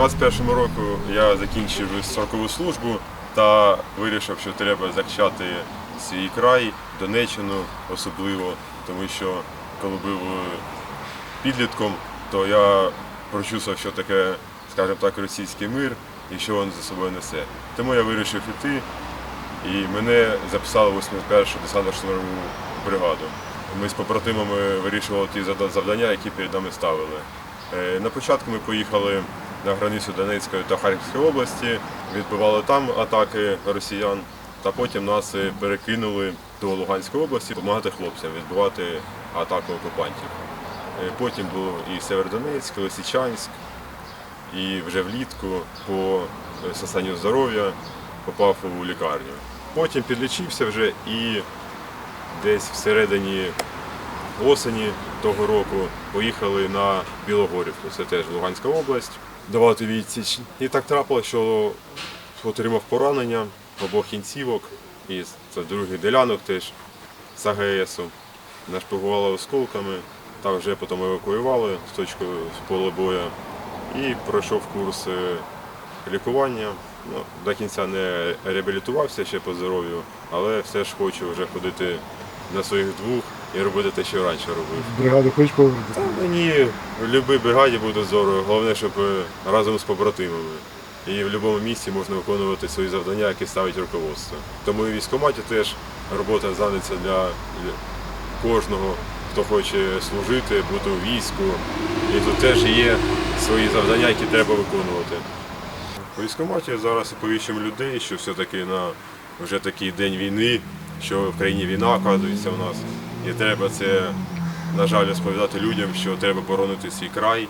21-му року я закінчив строкову службу та вирішив, що треба захищати свій край, Донеччину особливо, тому що коли був е, підлітком, то я прочувствував, що таке, скажімо так, російський мир і що він за собою несе. Тому я вирішив іти і мене записали в 81-шу десантно штурмову бригаду. Ми з побратимами вирішували ті завдання, які перед нами ставили. Е, На початку ми поїхали на границю Донецької та Харківської області, відбивали там атаки росіян, та потім нас е, перекинули до Луганської області допомагати хлопцям відбивати атаку окупантів. Е, Потім був і Северодонецьк, Лисичанськ, і вже влітку по е, стані здоров'я попав у лікарню. Потім підлічився вже і десь всередині осені того року поїхали на Білогорівку, це теж Луганська область, давати відсіч. І так трапилося, що отримав поранення обох кінцівок і це других делянок теж з АГСу. Нашпигували осколками, там вже потім евакуювали з точки з поля бою і пройшов курс е, лікування. Ну, до кінця не реабілітувався ще по здоров'ю, але все ж хочу вже ходити на своїх двох і робити те, що раніше робив. Бригаду хочеш повернутися? Мені в будь-якій бригаді буде здорово, головне, щоб е, разом з побратимами. І в будь-якому місці можна виконувати свої завдання, які ставить руководство. Тому і в військкоматі теж робота занята для кожного, хто хоче служити, бути у війську. І тут теж є свої завдання, які треба виконувати. У військкоматі зараз оповіщуємо людей, що все-таки на вже такий день війни, що в країні війна оказується у нас. І треба це, на жаль, розповідати людям, що треба боронити свій край.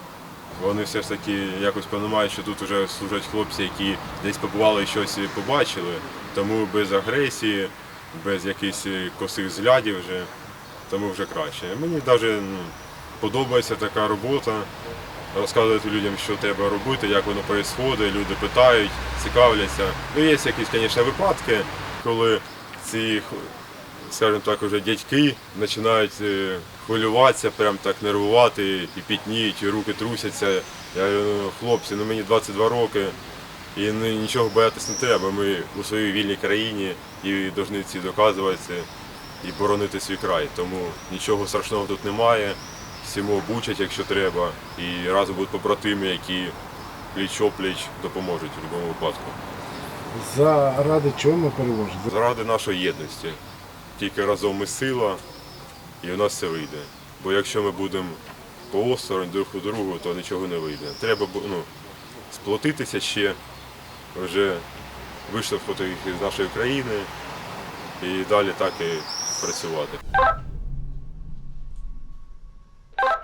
Вони все ж таки якось розуміють, що тут вже служать хлопці, які десь побували і щось побачили. Тому без агресії, без якихось косих взглядів вже, тому вже краще. Мені навіть ну, подобається така робота розказувати людям, що треба робити, як воно відбувається, люди питають, цікавляться. Ну, є якісь, звісно, випадки, коли ці, скажімо так, уже дядьки починають е, хвилюватися, прям так нервувати, і пітніють, і руки трусяться. Я говорю, «Ну, хлопці, ну мені 22 роки, і нічого боятися не треба. Ми у своїй вільній країні і повинні ці доказуватися і боронити свій край. Тому нічого страшного тут немає. Всімо обучать, якщо треба, і разом будуть побратими, які пліч-опліч допоможуть у будь-якому випадку. Заради чого ми переможемо? Заради нашої єдності. Тільки разом ми сила, і у нас все вийде. Бо якщо ми будемо по осторонь друг у другу, то нічого не вийде. Треба ну, сплотитися ще, вже виштовхнути їх з нашої країни і далі так і працювати.